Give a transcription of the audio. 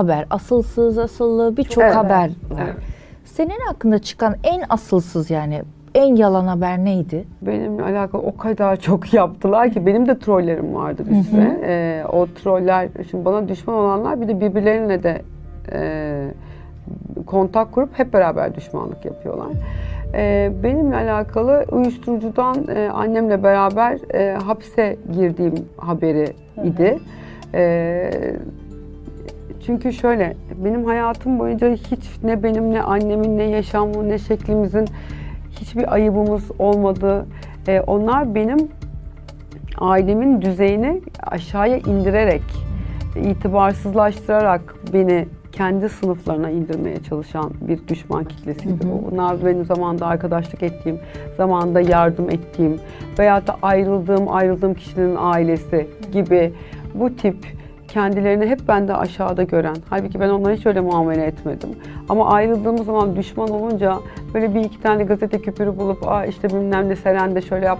haber. Asılsız, asıllı birçok Evet. haber var. Evet. Senin hakkında çıkan en asılsız yani en yalan haber neydi? Benimle alakalı o kadar çok yaptılar ki benim de trollerim vardı bir süre. Ee, o troller şimdi bana düşman olanlar bir de birbirlerine de e, kontak kurup hep beraber düşmanlık yapıyorlar. Ee, benimle alakalı uyuşturucudan e, annemle beraber e, hapse girdiğim haberi idi. Ee, çünkü şöyle, benim hayatım boyunca hiç ne benim ne annemin ne yaşamı ne şeklimizin hiçbir ayıbımız olmadı. Ee, onlar benim ailemin düzeyini aşağıya indirerek, itibarsızlaştırarak beni kendi sınıflarına indirmeye çalışan bir düşman kitlesiydi. bu. Onlar benim zamanında arkadaşlık ettiğim, zamanında yardım ettiğim veyahut da ayrıldığım, ayrıldığım kişinin ailesi gibi bu tip kendilerini hep bende aşağıda gören. Halbuki ben onlara hiç öyle muamele etmedim. Ama ayrıldığımız zaman düşman olunca böyle bir iki tane gazete küpürü bulup Aa işte bilmem ne Seren de şöyle yaptı